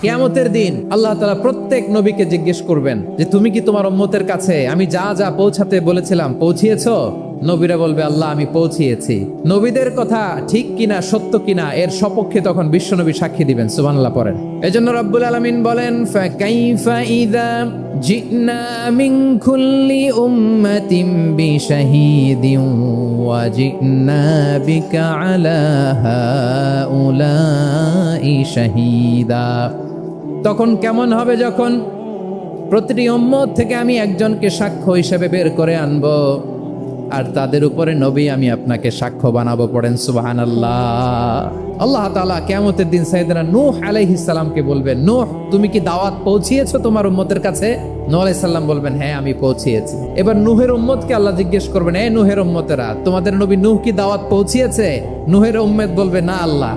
কিয়ামতের দিন আল্লাহ তালা প্রত্যেক নবীকে জিজ্ঞেস করবেন যে, তুমি কি তোমার উম্মতের কাছে আমি যা যা পৌঁছাতে বলেছিলাম পৌঁছিয়েছো? নবীরা বলবে, আল্লাহ, আমি পৌঁছিয়েছি। নবীদের কথা ঠিক কিনা, সত্য কিনা, এর সপক্ষে তখন বিশ্বনবী সাক্ষী দিবেন, সুবহানাল্লাহ পড়েন। এজন্য রব্বুল আলামিন বলেন, ফাকাইফা তখন কেমন হবে যখন প্রতিটি উম্মত থেকে আমি একজনকে সাক্ষ্য হিসেবে বের করে আনব। আর তাদের উপরে নবী আমি আপনাকে সাক্ষ্য বানাবো, পড়েন সুবাহান আল্লাহ আল্লাহ তাআলা কিয়ামতের দিন সাইয়েদনা নূহ আলাইহিস সালামকে বলবেন, নূহ, তুমি কি দাওয়াত পৌঁছিয়েছো তোমার উম্মতের কাছে? নূহ আলাইহিস সালাম বলবেন হ্যাঁ আমি পৌঁছিয়েছি। এবার নূহের উম্মতকে আল্লাহ জিজ্ঞেস করবেন, এ নূহের উম্মতেরা, তোমাদের নবী নূহ কি দাওয়াত পৌঁছিয়েছে? নূহের উম্মত বলবে, না, আল্লাহ।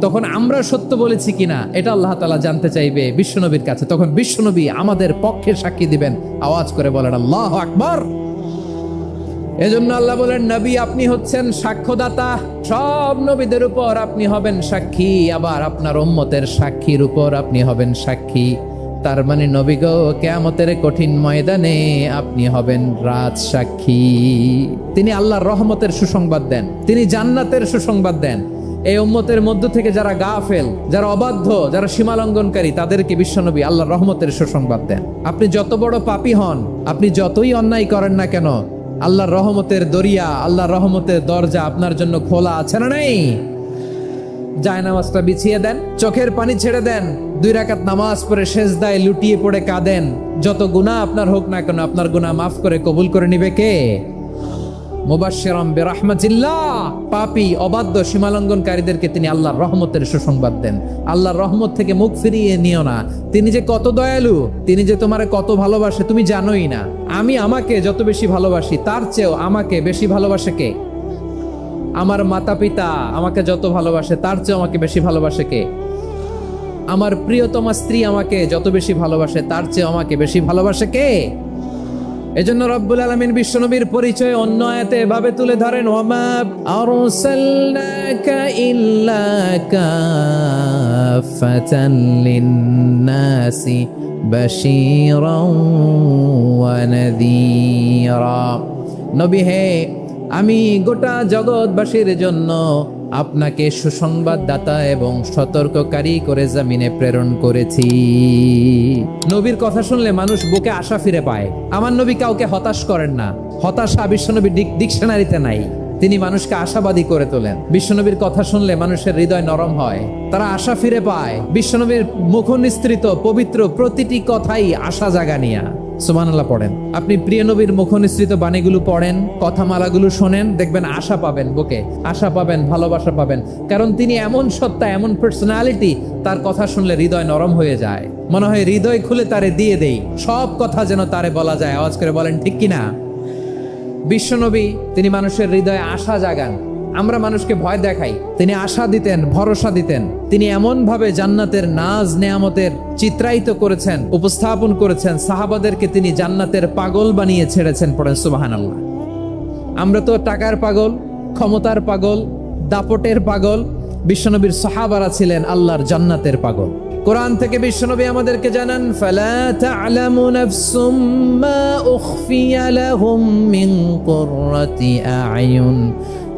তখন আমরা সত্য বলেছি কিনা, এটা আল্লাহ তালা জানতে চাইবে বিশ্বনবীর কাছে। তখন বিশ্বনবী আমাদের পক্ষে সাক্ষী দিবেন। আওয়াজ করে বলেন, আল্লাহ আকবর! এজন্য আল্লাহ বলেন, নবী, আপনি হচ্ছেন সাক্ষ্যদাতা। সব নবীদের উপর আপনি হবেন সাক্ষী। আবার আপনার উম্মতের সাক্ষীর উপর আপনি হবেন সাক্ষী। তার মানে নবী গো, কেয়ামতের কঠিন ময়দানে আপনি হবেন রাজ সাক্ষী। তিনি আল্লাহর রহমতের সুসংবাদ দেন। তিনি জান্নাতের সুসংবাদ দেন। এই উম্মতের মধ্য থেকে যারা গাফেল, যারা অবাধ্য, যারা সীমালঙ্ঘনকারী, তাদেরকে বিশ্বনবী আল্লাহর রহমতের সুসংবাদ দেন। আপনি যত বড় পাপী হন, আপনি যতই অন্যায় করেন না কেন, আল্লাহর রহমতের দরিয়া, আল্লাহর রহমতের দরজা আপনার জন্য খোলা আছে না নেই? যায় নামাজটা বিছিয়ে দেন, চোখের পানি ছেড়ে দেন, দুই রাকাত নামাজ পড়ে শেষ দায় লুটিয়ে পড়ে কাঁদেন। যত গুনাহ আপনার হোক না কেন, আপনার গুনাহ মাফ করে কবুল করে নিবে কে? পাপী, অবাধ্য, সীমালঙ্ঘনকারীদেরকে তিনি আল্লাহর রহমতের দেন। আল্লাহর রহমত থেকে মুখ ফিরিয়ে নিও না। তিনি যে কত দয়ালু, তিনি যে কত ভালোবাসে, তুমি জানোই না। আমি আমাকে যত বেশি ভালোবাসি, তার চেয়েও আমাকে বেশি ভালোবাসে কে? আমার মাতা পিতা আমাকে যত ভালোবাসে, তার চেয়েও আমাকে বেশি ভালোবাসে কে? আমার প্রিয়তমা স্ত্রী আমাকে যত বেশি ভালোবাসে, তার চেয়ে আমাকে বেশি ভালোবাসে কে? এজন্য রব্বুল আলামিন বিশ্বনবীর পরিচয় অন্য আয়াতে এভাবে তুলে ধরেন নবী হে, আমি গোটা জগৎবাসীর জন্য আপনাকে সুসংবাদদাতা এবং সতর্ককারী করে জামিনে প্রেরণ করেছি। নবীর কথা শুনলে মানুষ বুকে আশা ফিরে পায়। আমার নবী কাউকে হতাশ করেন না। হতাশা বিশ্বনবী ডিক- ডিকশনারিতে নাই। তিনি মানুষকে আশাবাদী করে তোলেন। বিশ্বনবীর কথা শুনলে মানুষের হৃদয় নরম হয়। তারা আশা ফিরে পায়। বিশ্বনবীর মুখ নিস্তৃত পবিত্র প্রতিটি কথাই আশা জাগানিয়া। সুবহানাল্লাহ পড়েন। আপনি প্রিয় নবীর মুখ নিঃসৃত বাণীগুলো পড়েন, কথামালাগুলো শোনেন, দেখবেন আশা পাবেন বুকে, আশা পাবেন, ভালোবাসা পাবেন। কারণ তিনি এমন সত্তা, এমন পার্সোনালিটি তার কথা শুনলে হৃদয় নরম হয়ে যায়। মনে হয় হৃদয় খুলে তারে দিয়ে দেই। সব কথা যেন তারে বলা যায়। আওয়াজ করে বলেন, ঠিক কিনা? বিশ্বনবী, তিনি মানুষের হৃদয়ে আশা জাগান। আমরা মানুষকে ভয় দেখাই। তিনি আশা দিতেন, ভরসা দিতেন। তিনি এমন ভাবে জান্নাতের নাজ নেয়ামতের চিত্রায়িত করেছেন, উপস্থাপন করেছেন, সাহাবাদেরকে তিনি জান্নাতের পাগল বানিয়ে ছেড়েছেন পড়েন সুবাহান আল্লাহ আমরা তো টাকার পাগল, ক্ষমতার পাগল, দাপটের পাগল, বিশ্বনবীর সাহাবারা ছিলেন আল্লাহর জান্নাতের পাগল। কোরআন থেকে বিশ্বনবী আমাদেরকে জানান, ফালা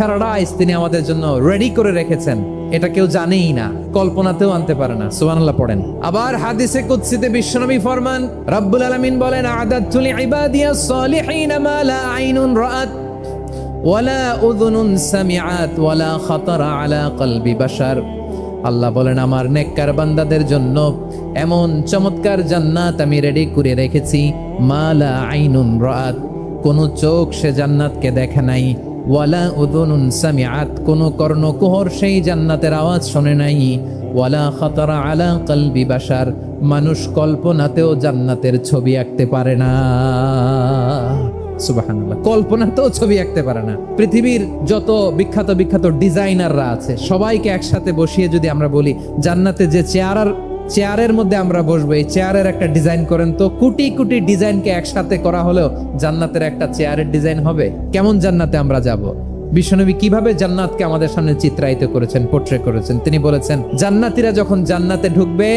paradise তিনি আমাদের জন্য রেডি করে রেখেছেন। এটা কেউ জানেই না, কল্পনাতেও আনতে পারে না। সুবহানাল্লাহ পড়েন। আবার হাদিসে কুদসিতে বিশ্বনবী ফরমান, রব্বুল আলামিন বলেন আদাতু লিইবাদিয়াস সালিহিন মা লা আইনুন রাআত ওয়ালা উযুনুন সামিআত ওয়ালা খাতারা আলা কলবি বাশার। আল্লাহ বলেন, আমার নেককার বান্দাদের জন্য এমন চমৎকার জান্নাত আমি রেডি করে রেখেছি মালা আইনুন রাত কোন চোখ সে জান্নাতকে দেখে নাই ওয়ালা উদুনুন সামিআত, কোন কর্ণকুহর সেই জান্নাতের আওয়াজ শোনে নাই। ওয়ালা খাতারা আলা কলবি বাশার, মানুষ কল্পনাতেও জান্নাতের ছবি আঁকতে পারে না। সুবাহান্লাহ কল্পনাতেও ছবি আঁকতে পারে না। পৃথিবীর যত বিখ্যাত বিখ্যাত ডিজাইনাররা আছে, সবাইকে একসাথে বসিয়ে যদি আমরা বলি, জান্নাতে যে চেয়ার আর চেয়ারের মধ্যে আমরা বসবো। এই চেয়ারের একটা ডিজাইন করেন তো, কোটি কোটি ডিজাইনকে একসাথে করা হলেও জান্নাতের একটা চেয়ারের ডিজাইন হবে। কেমন জান্নাতে আমরা যাব? বিশ্বনবী কীভাবে জান্নাতকে আমাদের সামনে চিত্রায়িত করেছেন পোট্রে করেছেন? তিনি বলেছেন, জান্নাতীরা যখন জান্নাতে ঢুকবে,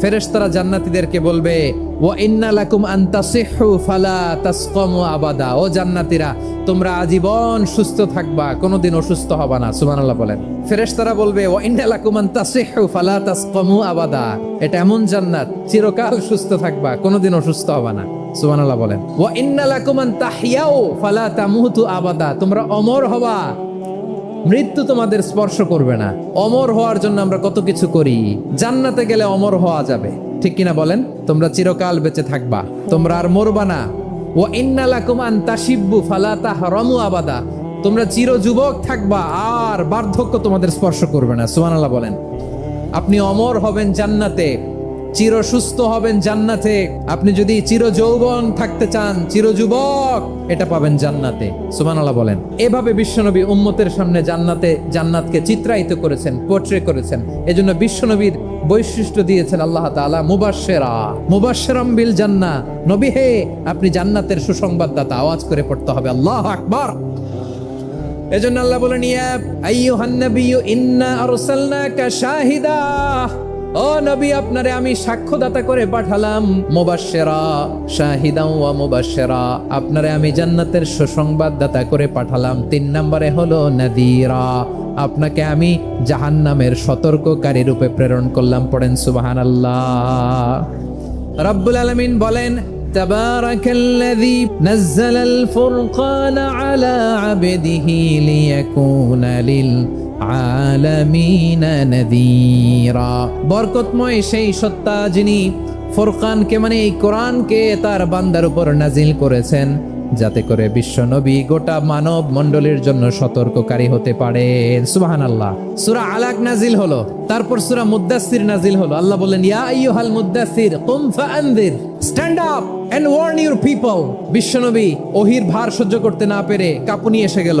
ফেরেশতারা জান্নাতীদেরকে বলবে ও ইন্না লাকুম আন তাসিহু ফালা তাসকামু আবাদা। ও জান্নাতীরা, তোমরা আজীবন সুস্থ থাকবা, কোনোদিন অসুস্থ হবা না। সুবহানাল্লাহ বলেন। ফেরেশতারা বলবে ও ইন্না লাকুম আন তাসিহু ফালা তাসকামু আবাদা। এটা এমন জান্নাত, চিরকাল সুস্থ থাকবা, কোনোদিন অসুস্থ হবা না। সুবহানাল্লাহ বলেন, ওয়া ইন্না লাকুম আন তাহইয়াও ফালা তামুতু আবাদা। তোমরা অমর হবা, মৃত্যু তোমাদের স্পর্শ করবে না। অমর হওয়ার জন্য আমরা কত কিছু করি? জান্নাতে গেলে অমর হওয়া যাবে। ঠিক কিনা বলেন? তোমরা চিরকাল বেঁচে থাকবা, তোমরা আর মরবা না। ও ইন্না লাকুম আন তাশিব্বু, ফালা তাহরামু আবাদা। তোমরা চির যুবক থাকবা, আর বার্ধক্য তোমাদের স্পর্শ করবে না। সুবহানাল্লাহ বলেন, আপনি অমর হবেন জান্নাতে। চির সুস্থ হবেন জান্নাতে। আপনি যদি চির যৌবন থাকতে চান চির যুবক এটা পাবেন জান্নাতে। সুবহানাল্লাহ বলেন। এভাবে বিশ্বনবী উম্মতের সামনে জান্নাতে, জান্নাতকে চিত্রায়িত করেছেন পোর্ট্রে করেছেন। এজন্য বিশ্বনবীর বৈশিষ্ট্য দিয়েছেন আল্লাহ তাআলা, মুবাশশিরা। মুবাশশিরাম বিল জান্না। নবী হে, আপনি জান্নাতের সুসংবাদদাতা, আওয়াজ করে পড়তে হবে। আল্লাহ আকবার। এজন্য আল্লাহ বলেন, ইয়া আইয়ুহান নাবিয়্যু, ইন্না আরসালনাকা শাহিদা। ও নবী আপনারে আমি সাক্ষ্যদাতা করে পাঠালাম মুবাশশিরা শাহিদা ওয়া মুবাশশিরা আপনারে আমি জান্নাতের সুসংবাদদাতা করে পাঠালাম তিন নম্বরে হলো নাদিরা আপনাকে আমি জাহান্নামের সতর্ককারী রূপে প্রেরণ করলাম পড়েন সুবহানাল্লাহ রব্বুল আলামিন বলেন تبارك الذي نزل الفرقان على عبده ليكون للعالمين আলামিনা বরকতময় সেই সত্তা যিনি ফোরকানকে মানে এই কোরআনকে তার বান্দার উপর নাজিল করেছেন, যাতে করে বিশ্বনবী গোটা মানব মণ্ডলীর জন্য সতর্ককারী হতে পারে সুবাহান আল্লাহ সুরা আলাক নাজিল হলো, তারপর সুরা মুদাসির নাজিল হলো। আল্লাহ বললেন, ইয়া আইয়ুহাল মুদাসির কুম ফাআনদির, stand up and warn your people. বিশ্বনবী অহির ভার সহ্য করতে না পেরে কাপুনি এসে গেল।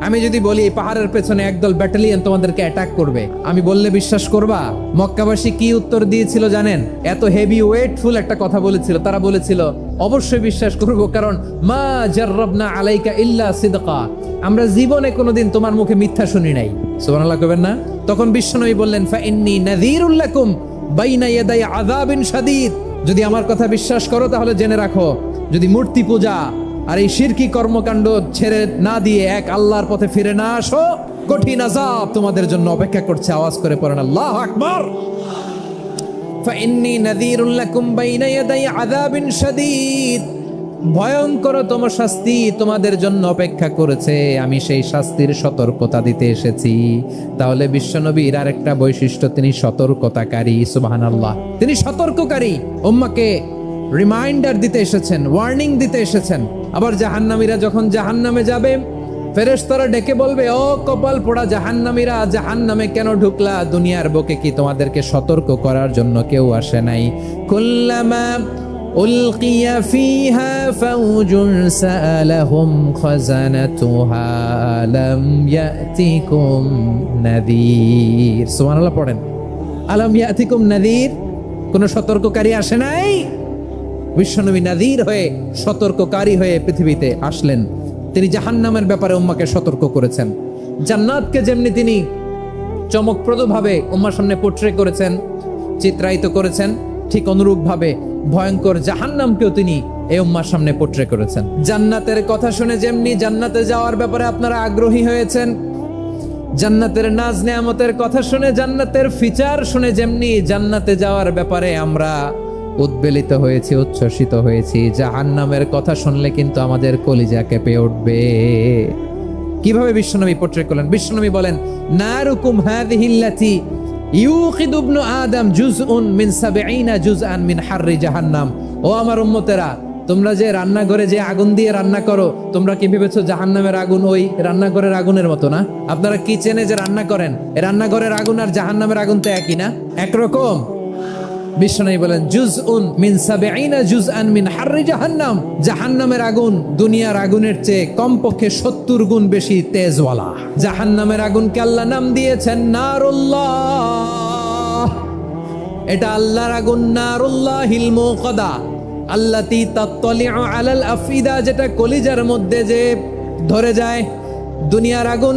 আমি যদি বলি, এই পাহাড়ের পেছনে একদল ব্যাটালিয়ন তোমাদেরকে অ্যাটাক করবে। আমি বললে, বিশ্বাস করবা? মক্কাবাসী কি উত্তর দিয়েছিল জানেন? এত হেভি ওয়েটফুল একটা কথা বলেছিল। তারা বলেছিল, অবশ্যই বিশ্বাস করব, কারণ মা জাররাবনা আলাইকা ইল্লা সিদকা। আমরা জীবনে কোনোদিন তোমার মুখে মিথ্যা শুনি নাই। সুবহানাল্লাহ কবেন না? তখন বিশ্বনবী বললেন ফা ইন্নী নাযীরুল লাকুম বাইনা ইয়াদাই আযাবিন শাদীদ। যদি আমার কথা বিশ্বাস করো, তাহলে জেনে রাখো, যদি মূর্তি পূজা আর এই শিরকি কর্মকাণ্ড ছেড়ে না দিয়ে এক আল্লাহর পথে ফিরে না আসো। কঠিন আজাব তোমাদের জন্য অপেক্ষা করছে। আওয়াজ করে পড়েন, আল্লাহ আকবর! ভয়ঙ্করতম শাস্তি তোমাদের জন্য অপেক্ষা করেছে। আমি সেই শাস্তির সতর্কতা দিতে এসেছি। তাহলে বিশ্বনবীর আর একটা বৈশিষ্ট্য, তিনি সতর্কতাকারী সুবাহান আল্লাহ তিনি সতর্ককারী। উম্মাকে রিমাইন্ডার দিতে এসেছেন ওয়ার্নিং দিতে এসেছেন। আবার জাহান্নামীরা যখন জাহান্নামে যাবে, ফেরেশতারা ডেকে বলবে, ও কপাল পোড়া জাহান্নামীরা, জাহান্নামে কেন ঢুকলা? দুনিয়ার বুকে কি তোমাদেরকে সতর্ক করার জন্য কেউ আসে নাই? কুল্লামা উলকিয়া ফিহা ফাউজুন সাআলাহুম খাজানাতুহা আলাম ইয়াতিকুম নাযীর সুবহানাল্লাহ পড়েন। আলাম ইয়াতিকুম নাযীর কোন সতর্ককারী আসে নাই? বিশ্বনবী নাযীর হয়ে সতর্ককারী হয়ে পৃথিবীতে আসলেন। তিনি জাহান্নামের ব্যাপারে উম্মাকে সতর্ক করেছেন। জান্নাতকে যেমনি তিনি চমকপ্রদভাবে উম্মার সামনে পোট্রে করেছেন, চিত্রায়িত করেছেন, ঠিক অনুরূপভাবে ভয়ঙ্কর জাহান্নামকেও তিনি এই উম্মার সামনে পোট্রে করেছেন। জান্নাতের কথা শুনে যেমনি জান্নাতে যাওয়ার ব্যাপারে আপনারা আগ্রহী হয়েছেন, জান্নাতের নাজ নেয়ামতের কথা শুনে জান্নাতের ফিচার শুনে যেমনি জান্নাতে যাওয়ার ব্যাপারে আমরা উদ্বেলিত হয়েছি, উচ্ছ্বসিত হয়েছি। জাহান্নামের কথা শুনলে কিন্তু আমাদের কলিজা কেঁপে উঠবে। কীভাবে বিশ্বনবী পোট্রে করলেন? বিশ্বনবী বলেন, নারুকুম হাদিহিল্লাতি ইউকিদু ইবনু আদম জুজউন মিন সাবঈনা জুজআন মিন হাররি জাহান্নাম। ও আমার উম্মতেরা, তোমরা যে রান্নাঘরে যে আগুন দিয়ে রান্না করো, তোমরা কি ভেবেছো জাহান্নামের আগুন ওই রান্নাঘরের আগুনের মতো না? আপনারা কিচেনে যে রান্না করেন? রান্নাঘরের আগুন আর জাহান্নামের আগুন তো একই না? একরকম? বিশ্বনাই বলেন জুজ উন মিন সাবেইনা জুজ আন মিন হাররি জাহান্নাম। জাহান্নামের আগুন দুনিয়ার আগুনের চেয়ে কমপক্ষে সত্তর গুণ বেশি তেজওয়ালা। জাহান্নামের আগুনকে আল্লাহ নাম দিয়েছেন নারুল্লাহ। এটা আল্লাহর আগুন নারুল্লাহ হিলমো কদা আল্লাতি তাত্তলিউ আলাল আফিদা যেটা কলিজার মধ্যে যে ধরে যায়। দুনিয়ার আগুন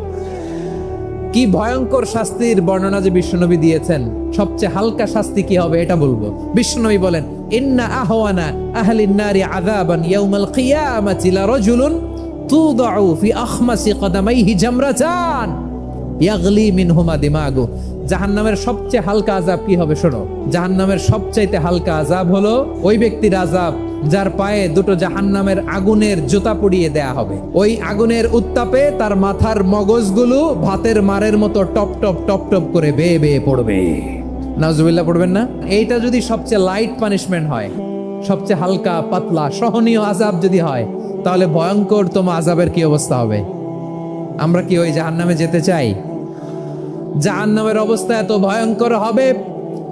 কি ভয়ঙ্কর শাস্তির বর্ণনা যে বিশ্বনবী দিয়েছেন? সবচেয়ে হালকা শাস্তি কি হবে এটা বলব। বিশ্বনবী বলেন, ইন্না আহওয়ানা আহলিন নারি আযাবান ইয়াউমাল কিয়ামাতি লারাজুলুন তুদাউ ফি আখমাসি কদামাইহি জামরাতান ইয়াগলি মিনহুমা দিমাগু। জাহান্নামের সবচেয়ে হালকা আজাব কি হবে শোনো? জাহান্নামের সবচাইতে হালকা আজাব হলো ওই ব্যক্তির আজাব যার পায়ে দুটো জাহান্নামের আগুনের জুতা পুড়িয়ে দেয়া হবে। ওই আগুনের উত্তাপে তার মাথার মগজগুলো ভাতের মারের মতো টপ টপ টপ টপ করে বেয়ে বেয়ে পড়বে। নাজুবিল্লাহ পড়বেন না? এইটা যদি সবচেয়ে লাইট পানিশমেন্ট হয়, সবচেয়ে হালকা, পাতলা, সহনীয় আজাব যদি হয়, তাহলে ভয়ঙ্কর তোমা আজাবের কি অবস্থা হবে? আমরা কি ওই জাহান্নামে যেতে চাই? জাহান্নামের অবস্থা এত ভয়ঙ্কর হবে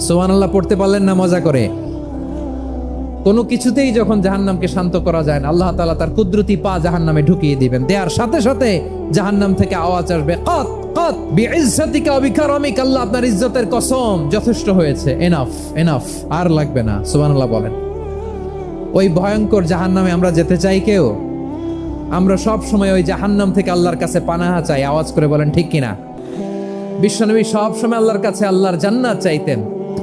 সোহান আল্লাহ পড়তে পারলেন না, মজা করে। কোনো কিছুতেই যখন জাহান্নামকে শান্ত করা যায় না, আল্লাহ তাআলা তার কুদরতি পা জাহান্নামে ঢুকিয়ে দিবেন। দেওয়ার সাথে সাথে জাহান্নাম থেকে আওয়াজ আসবে, কত কত, বিইজ্জাতিকা ওয়া বিকারামিকা, আল্লাহ আপনার ইজ্জতের কসম, যথেষ্ট হয়েছে এনাফ এনাফ আর লাগবে না। সুবহানাল্লাহ বলেন। ওই ভয়ঙ্কর জাহান্নামে আমরা যেতে চাই কেউ? আমরা সব সময় ওই জাহান্নাম থেকে আল্লাহর কাছে পানাহা চাই, আওয়াজ করে বলেন, ঠিক কিনা? বিশ্বনবী সব সময় আল্লাহর কাছে আল্লাহর জান্নাত চাইতেন।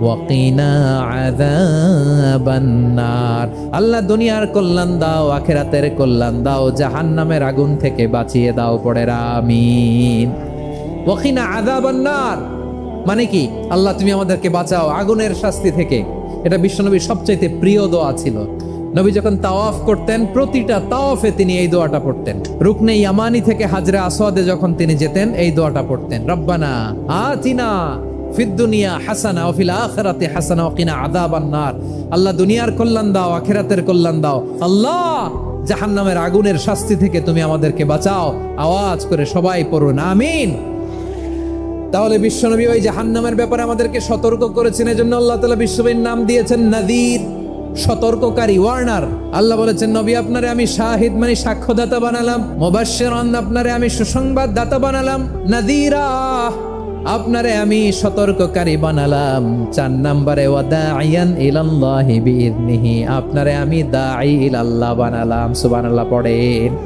ওয়াকিনা আযাবান্নার। আল্লাহ দুনিয়ার কল্যাণ দাও, আখিরাতের কল্যাণ দাও, জাহান্নামের আগুন থেকে বাঁচিয়ে দাও পড়ে আমিন। ওয়াকিনা আযাবান্নার মানে কি? আল্লাহ, তুমি আমাদেরকে বাঁচাও। আগুনের শাস্তি থেকে। এটা বিশ্বনবীর সবচাইতে প্রিয় দোয়া ছিল। নবী যখন তাওয়াফ করতেন, প্রতিটা তাওয়াফে তিনি এই দোয়াটা পড়তেন। রুকনে ইয়ামানি থেকে হাজরা আসওয়াদে যখন তিনি যেতেন, এই দোয়াটা পড়তেন। রব্বানা আতিনা ফিদ দুনিয়া হাসানা ও ফিল হাসানা ওয়া কিনা আযাবান নার। আল্লাহ দুনিয়ার কল্যাণ দাও, আখিরাতের কল্যাণ দাও। আল্লাহ, জাহান্নামের আগুনের শাস্তি থেকে তুমি আমাদেরকে বাঁচাও। আওয়াজ করে সবাই পড়ুন, আমিন। তাহলে বিশ্বনবী ওই জাহান্নামের ব্যাপারে আমাদেরকে সতর্ক করেছেন, এজন্য আল্লাহ তাআলা বিশ্বনবীর নাম দিয়েছেন নাদির, সতর্ককারী, ওয়ার্নার। আল্লাহ বলেছেন, নবী, আপনারে আমি শাহিদ মানে সাক্ষ্যদাতা বানালাম। মুবাশশিরান, আপনারে আমি সুসংবাদ দাতা বানালাম। নাদিরা আপনারে আমি সতর্ককারী বানালাম। চার নাম্বারে ওয়াদাইয়ান ইলাল্লাহি বিইذনিহি আপনারে আমি দাঈ ইলাল্লাহ বানালাম। সুবহানাল্লাহ, পড়েন।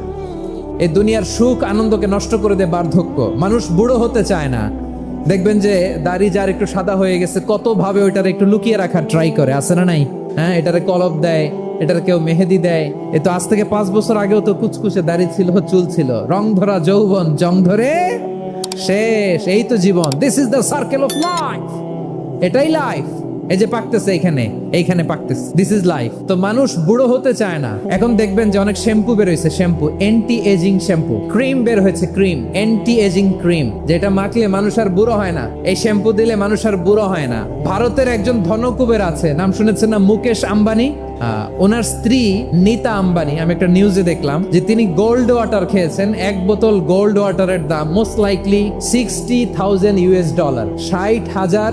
এই দুনিয়ার সুখ আনন্দকে নষ্ট করে দেয় বার্ধক্য। মানুষ বুড়ো হতে চায় না। দেখবেন যে দাড়ি যার একটু সাদা হয়ে গেছে, কত ভাবে ওইটার একটু লুকিয়ে রাখার ট্রাই করে। আছে না নাই? হ্যাঁ এটারে কলব দেয়, এটার কেউ মেহেদি দেয়। এ তো আজ থেকে পাঁচ বছর আগেও তো কুচকুচে দাড়ি ছিল, চুল ছিল। রং ধরা যৌবন, জং ধরে শেষ এই তো জীবন। This is the circle of life এটাই লাইফ এই যে পাকতেছে এখানে, এইখানে পাকতেছে। দিস ইজ লাইফ তো মানুষ বুড়ো হতে চায় না। এখন দেখবেন যে অনেক শ্যাম্পু বের হয়েছে, shampoo. Anti ageing shampoo. Cream বের হয়েছে ক্রিম অ্যান্টি এজিং ক্রিম যেটা মাখলে মানুষ আর বুড়ো হয় না। এই শ্যাম্পু দিলে মানুষ আর বুড়ো হয় না। ভারতের একজন ধনকুবের আছে, নাম শুনেছেন না? মুকেশ আম্বানি? ওনার স্ত্রী নিতা আম্বানি। আমি একটা নিউজে দেখলাম যে তিনি গোল্ড ওয়াটার খেয়েছেন। এক বোতল গোল্ড ওয়াটারের দাম most likely sixty thousand US dollar ষাট হাজার